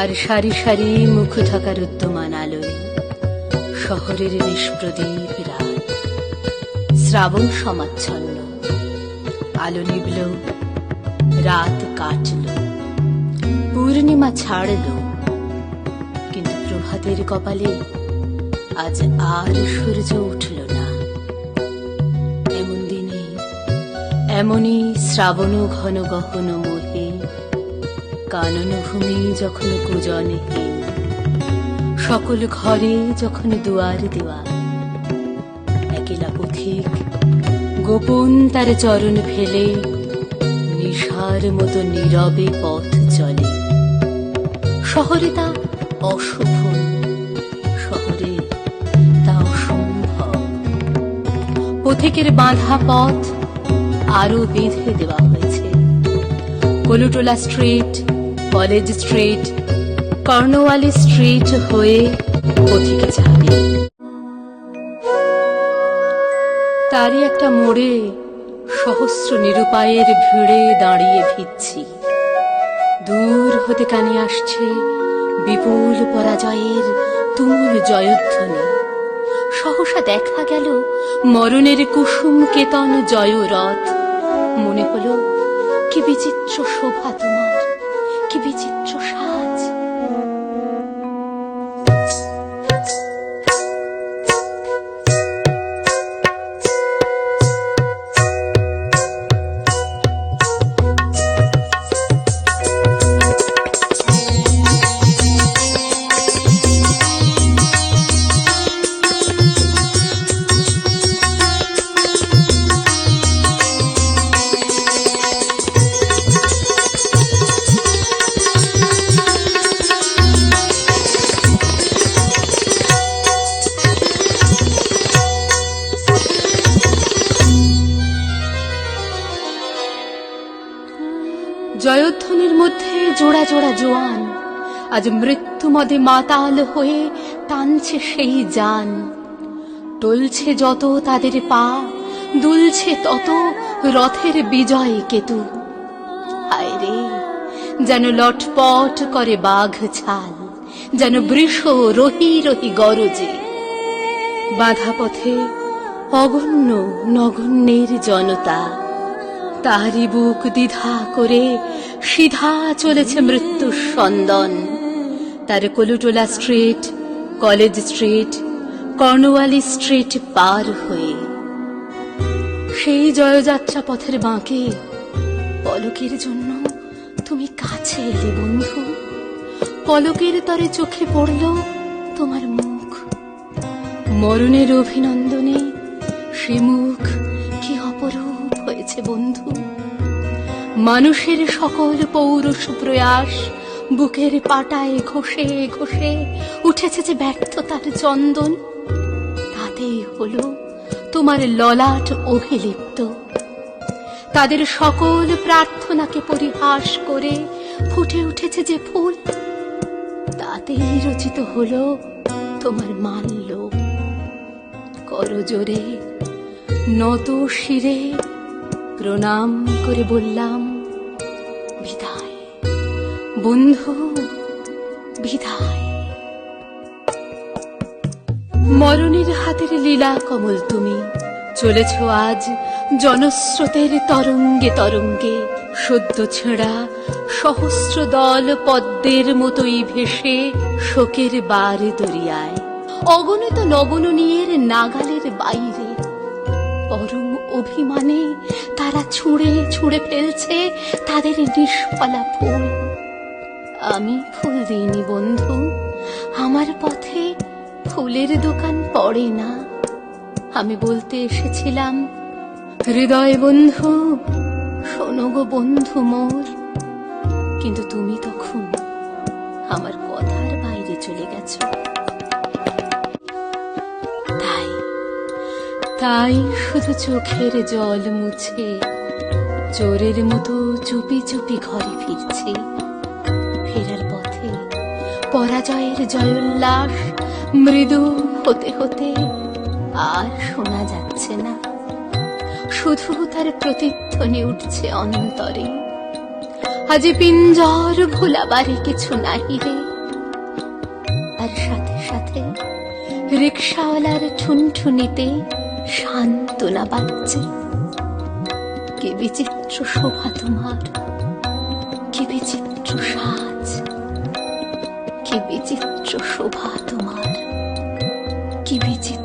আর সারি সারি মুখ থাকার উদ্যমান আলোয় শহরের নিষ্প্রদীপ রাত, শ্রাবণ সমাচ্ছন্ন, আলো নিবল রাত কাটল। পূর্ণিমা ছাড়ল, কিন্তু প্রভাতের কপালে আজ আর সূর্য উঠল না। এমন দিনে, এমনই শ্রাবণ ঘন গহন মোহে কানন ভূমি যখন কুজনহীন সকল ঘরে যখন দুয়ার দেওয়া একেলা পথিক, গোপন তার চরণ ফেলে, নিশার মতো নীরবে পথ চলে। শহরে তা অশুভ, শহরে তা অসম্ভব। পথিকের বাঁধা পথ আরও বেঁধে দেওয়া হয়েছে। Kolutola street college street Cornwallis street হয়ে পথিকে যাবে। তারই একটা মোড়ে সহস্র নিরুপায়ের ভিড়ে দাঁড়িয়ে ভিচ্ছি দূর হতে কানে আসছে বিপুল পরাজয়ের তুমুল জয়ধ্বনি। সহসা দেখা গেল মরণের কুসুম কেতন জয়রথ। মনে হলো কি বিচিত্র শোভা তোমার। কি বিচিত্র সাজ জয়ধ্বনির জোড়া জোড়া জোয়ান। আজ মদে মাতাল হয়ে টানছে সেই যান। টলছে যত তাদের পা, দুলছে তত রথের বিজয় কেতু। হায় রে, যেন লটপট করে বাঘ ছাল, যেন বৃষ রহি রহি গরজে। বাধা পথে অগণ্য নগণ্যের জনতা। তাহারি বুক দ্বিধা করে সিধা চলেছে মৃত্যুর সন্দন তার Kolutola street, college street Cornwallis street পার হয়ে। সেই জয়যাত্রা পথের বাঁকে পলকের জন্য তুমি কাছে এলে বন্ধু। পলকের তরে চোখে পড়ল তোমার মুখ। মরণের অভিনন্দনে সে মুখ বন্ধু, মানুষের সকল পৌরুষ প্রয়াস বুকের পাটায় ঘষে ঘষে উঠেছে যে ব্যর্থতার চন্দন তাতেই হলো তোমার ললাট অভিলিপ্ত। তাদের সকল প্রার্থনাকে পরিহাস করে ফুটে উঠেছে যে ফুল, তাতেই রচিত হলো তোমার মাল্য। করজোরে নত শিরে প্রণাম করে বললাম, বিদায়। বন্ধু, বিদায়। মরণের হাতের লীলা কমল তুমি। চলেছ আজ জনস্রোতের তরঙ্গে তরঙ্গে। সদ্য ছেঁড়া সহস্র দল পদ্মের মতোই ভেসে শোকের বার দরিয়ায়। অগণিত নগননীয়ের নাগালের বাইরে, পরম অভিমানে তারা ছুঁড়ে ছুঁড়ে ফেলছে তাদের নিষ্ফলা ফুল। আমি ফুল দিইনি বন্ধু, আমার পথে ফুলের দোকান পড়ে না। আমি বলতে এসেছিলাম, হৃদয় বন্ধু, শোনো গো বন্ধু মোর। কিন্তু তুমি তখন আমার কথার বাইরে চলে গেছো। তাই শুধু চোখের জল মুছে, চোরের মতো চুপি চুপি ঘরে ফিরছে। ফেরার পথে পরাজয়ের জয়োল্লাস মৃদু হতে হতে আর শোনা যাচ্ছে না। শুধু তার প্রতিধ্বনি উঠছে অন্তরে। আজি পিঞ্জর ভোলাবারে কিছু নাহি রে। আর সাথে সাথে রিক্সাওয়ালার ঠুনঠুনিতে সান্ত্বনা পাচ্ছে। কি বিচিত্র শোভা তোমার, কি বিচিত্র সাজ, কি বিচিত্র শোভা তোমার, কি বিচিত্র